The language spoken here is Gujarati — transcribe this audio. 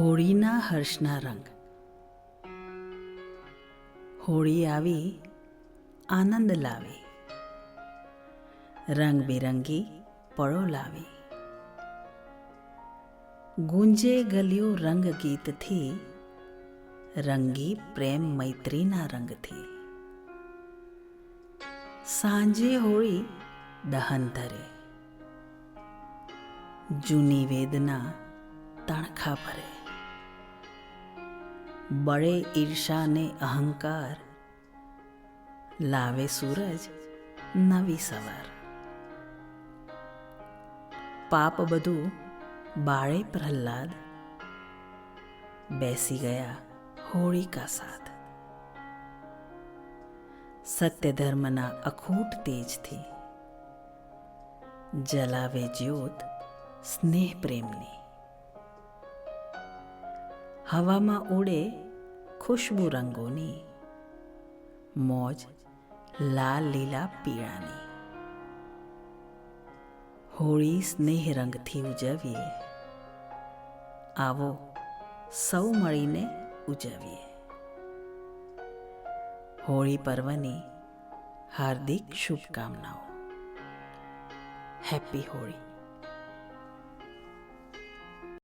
હોળીના હર્ષના રંગ. હોળી આવી, આનંદ લાવી. રંગબેરંગી પળો લાવી. ગુંજે ગલિયો રંગ ગીતથી રંગી પ્રેમ મૈત્રીના રંગથી. સાંજે હોળી દહન ધરે. જૂની વેદના તણખા ભરે. બળે ઈર્ષા ને અહંકાર. લાવે સૂરજ નવી સવાર. પાપ બધું બાળે પ્રહલાદ. બેસી ગયા હોળિકા સાથ. સત્ય ધર્મના અખૂટ તેજથી. જલાવે જ્યોત સ્નેહ પ્રેમની. હવામાં ઉડે ખુશ્બુ રંગોની, મોજ લાલ લીલા પીળાની. હોળી સ્નેહ રંગથી ઉજવીએ, આવો સૌ મળીને ઉજવીએ. હોળી પર્વની હાર્દિક શુભકામનાઓ. હેપી હોળી